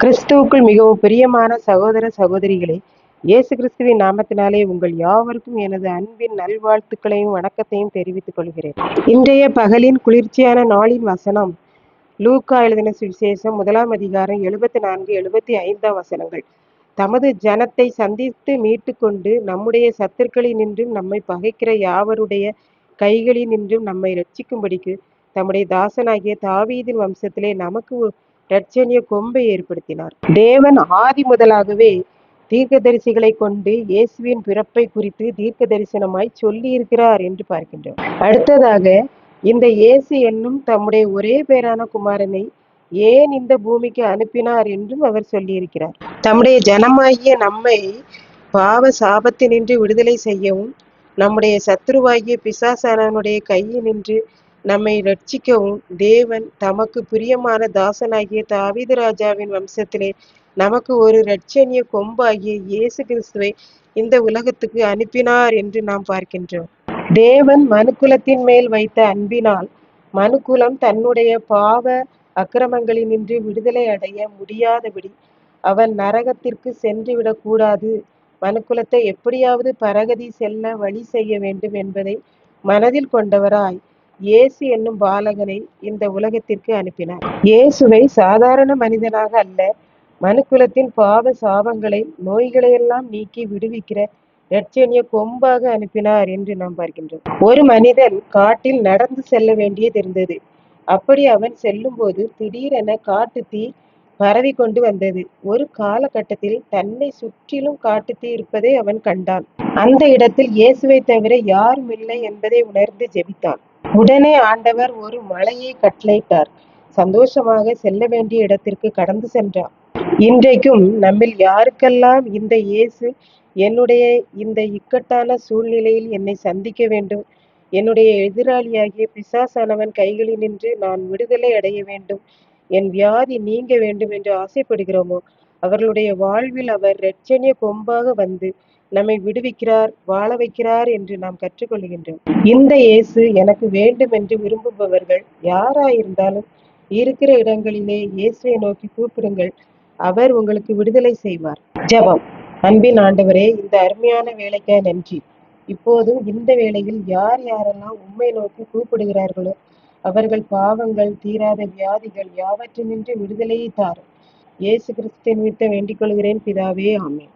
கிறிஸ்துவுக்குள் மிகவும் பிரியமான சகோதர சகோதரிகளே இயேசு கிறிஸ்துவின் நாமத்தினாலே உங்கள் யாவருக்கும் எனது அன்பின் நல்வாழ்த்துக்களையும் வணக்கத்தையும் தெரிவித்துக் கொள்கிறேன். இன்றைய பகலின் குளிர்ச்சியான நாளின் வசனம் லூக்கா எழுதின சுவிசேஷம் முதலாம் அதிகாரம் எழுபத்தி நான்கு எழுபத்தி ஐந்தாம் வசனங்கள். தமது ஜனத்தை சந்தித்து மீட்டு கொண்டு நம்முடைய சத்துருக்களில் நின்றும் நம்மை பகைக்கிற யாவருடைய கைகளில் நின்றும் நம்மை ரட்சிக்கும்படிக்கு தம்முடைய தாசனாகிய தாவீதின் வம்சத்திலே நமக்கு இரட்சணிய கொம்பை ஏற்படுத்தினார். தேவன் ஆதி முதலாகவே தீர்க்கதரிசிகளை கொண்டு இயேசுவின் பிறப்பை குறித்து தீர்க்க தரிசனமாய் சொல்லி இருக்கிறார் என்று பார்க்கின்றோம். அடுத்ததாக இந்த இயேசு என்னும் தம்முடைய ஒரே பேரான குமாரனை ஏன் இந்த பூமிக்கு அனுப்பினார் என்றும் அவர் சொல்லியிருக்கிறார். தம்முடைய ஜனமாகிய நம்மை பாவ சாபத்தினின்று விடுதலை செய்யவும் நம்முடைய சத்ருவாகிய பிசாசானவனுடைய கையில் நின்று நம்மை ரட்சிக்கவும் தேவன் தமக்கு பிரியமான தாசனாகிய தாவீது ராஜாவின் வம்சத்திலே நமக்கு ஒரு இரட்சணிய கொம்பாகிய இயேசு கிறிஸ்துவை இந்த உலகத்துக்கு அனுப்பினார் என்று நாம் பார்க்கின்றோம். தேவன் மனுக்குலத்தின் மேல் வைத்த அன்பினால் மனுக்குலம் தன்னுடைய பாவ அக்கிரமங்களினின்று விடுதலை அடைய முடியாதபடி அவன் நரகத்திற்கு சென்று விடக்கூடாது. மனுக்குலத்தை எப்படியாவது பரகதி செல்ல வழி செய்ய வேண்டும் என்பதை மனதில் கொண்டவராய் இயேசு என்னும் பாலகனை இந்த உலகத்திற்கு அனுப்பினார். இயேசுவை சாதாரண மனிதனாக அல்ல மனுக்குலத்தின் பாவ சாபங்களை நோய்களையெல்லாம் நீக்கி விடுவிக்கிற இரட்சணிய கொம்பாக அனுப்பினார் என்று நாம் பார்க்கின்றோம். ஒரு மனிதன் காட்டில் நடந்து செல்ல வேண்டியது இருந்தது. அப்படி அவன் செல்லும்போது திடீரென காட்டு தீ பரவி கொண்டு வந்தது. ஒரு காலகட்டத்தில் தன்னை சுற்றிலும் காட்டுத்தீ இருப்பதை அவன் கண்டான். அந்த இடத்தில் இயேசுவை தவிர யாரும் இல்லை என்பதை உணர்ந்து ஜெபித்தான். உடனே ஆண்டவர் ஒரு மலையை கட்டளையிட்டார். சந்தோஷமாக செல்ல வேண்டிய இடத்திற்கு கடந்து சென்றான் இன்றைக்கும் நம்மில் யாருக்கெல்லாம் இந்த இயேசு என்னுடைய இந்த இக்கட்டான சூழ்நிலையில் என்னை சந்திக்க வேண்டும் என்னுடைய எதிராளியாகிய பிசாசானவன் கைகளில் நின்று நான் விடுதலை அடைய வேண்டும் என் வியாதி நீங்க வேண்டும் என்று ஆசைப்படுகிறோமோ? அவர்களுடைய வாழ்வில் அவர் இரட்சணிய கொம்பாக வந்து நம்மை விடுவிக்கிறார் வாழ வைக்கிறார் என்று நாம் கற்றுக்கொள்கின்றோம். இந்த இயேசு எனக்கு வேண்டும் என்று விரும்புபவர்கள் யாராயிருந்தாலும் இருக்கிற இடங்களிலே இயேசுவை நோக்கி கூப்பிடுங்கள். அவர் உங்களுக்கு விடுதலை செய்வார். ஜபம். அன்பின் ஆண்டவரே இந்த அருமையான வேலைக்காக நன்றி. இப்போதும் இந்த வேளையில் யார் யாரெல்லாம் உண்மை நோக்கி கூப்பிடுகிறார்களோ அவர்கள் பாவங்கள் தீராத வியாதிகள் யாவற்றினின்று விடுதலையை தாரும். இயேசு கிறிஸ்துவின் நிமித்தம் வேண்டிக் கொள்கிறேன் பிதாவே ஆமென்.